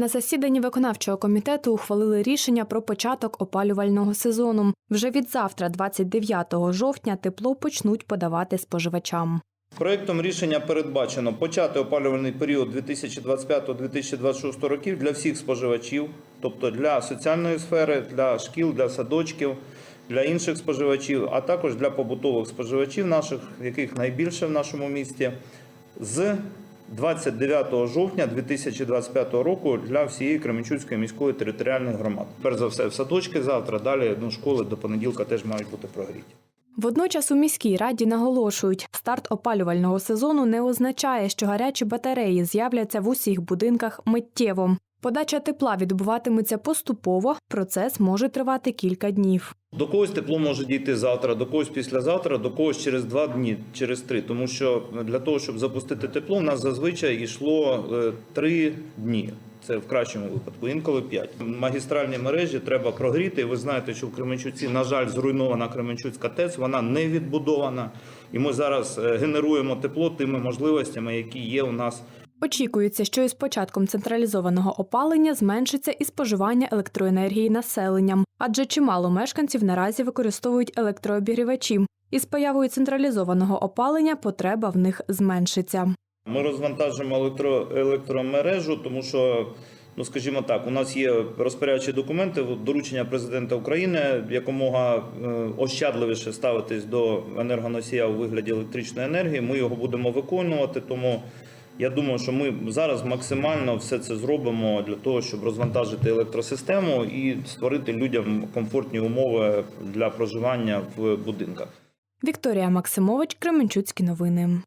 На засіданні виконавчого комітету ухвалили рішення про початок опалювального сезону. Вже від завтра, 29 жовтня, тепло почнуть подавати споживачам. Проектом рішення передбачено почати опалювальний період 2025-2026 років для всіх споживачів, тобто для соціальної сфери, для шкіл, для садочків, для інших споживачів, а також для побутових споживачів наших, яких найбільше в нашому місті, з 29 жовтня 2025 року для всієї Кременчуцької міської територіальної громади. Перш за все, в садочки завтра, далі ну, школи до понеділка теж мають бути прогріті. Водночас у міській раді наголошують, старт опалювального сезону не означає, що гарячі батареї з'являться в усіх будинках миттєво. Подача тепла відбуватиметься поступово. Процес може тривати кілька днів. До когось тепло може дійти завтра, до когось післязавтра, до когось через два дні, через три. Тому що для того, щоб запустити тепло, у нас зазвичай йшло е, три дні. Це в кращому випадку, інколи п'ять. Магістральні мережі треба прогріти. Ви знаєте, що в Кременчуці, на жаль, зруйнована Кременчуцька ТЕЦ, вона не відбудована. І ми зараз е, генеруємо тепло тими можливостями, які є у нас Очікується, що із початком централізованого опалення зменшиться і споживання електроенергії населенням, адже чимало мешканців наразі використовують електрообігрівачі. Із появою централізованого опалення потреба в них зменшиться. Ми розвантажимо електро, електромережу, тому що, ну скажімо так, у нас є розпорядчі документи, доручення президента України якомога е, ощадливіше ставитись до енергоносія у вигляді електричної енергії. Ми його будемо виконувати. Тому я думаю, що ми зараз максимально все це зробимо для того, щоб розвантажити електросистему і створити людям комфортні умови для проживання в будинках. Вікторія Максимович, Кременчуцькі новини.